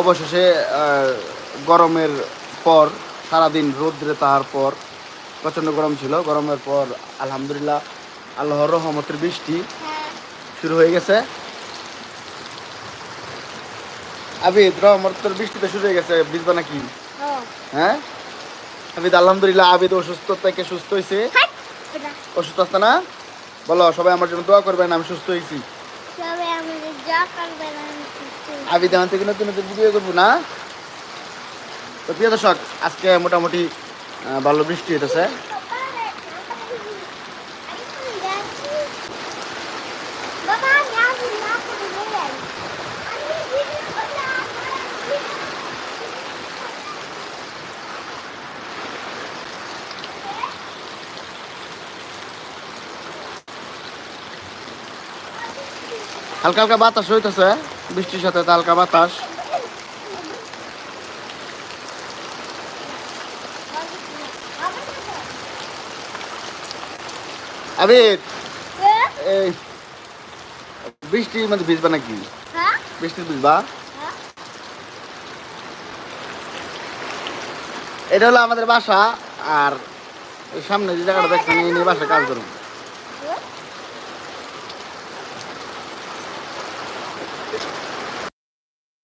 অবশেষে গরমের পর সারাদিন রৌদ্রে তাহার পর প্রচণ্ড গরম ছিল। গরমের পর আলহামদুলিল্লাহ আল্লাহর রহমতের বৃষ্টি শুরু হয়ে গেছে। আবিদ রহমতের বৃষ্টিতে শুরু হয়ে গেছে। ভিজবা নাকি? হ্যাঁ? আবিদ আলহামদুলিল্লাহ আবিদ অসুস্থ থেকে সুস্থ হয়েছে অসুস্থ আছে না? বলো সবাই আমার জন্য দোয়া করবেন আমি সুস্থ হয়েছি সবাই আমাদের যা করবে না আমি এখন থেকে নতুন নতুন ভিডিও করব না। তো প্রিয় দর্শক, আজকে মোটামুটি ভালো বৃষ্টি হইতেছে। হালকা হালকা বাতাস হইতেছে। বৃষ্টির সাথে হালকা বাতাস। আবিদ এই বৃষ্টির মধ্যে ভিজবা নাকি? হ্যাঁ? বৃষ্টির ভিজবা? হ্যাঁ। এটা হলো আমাদের বাসা আর সামনে যে জায়গাটা দেখছেন এই নিয়ে বাসা কাজ করুন।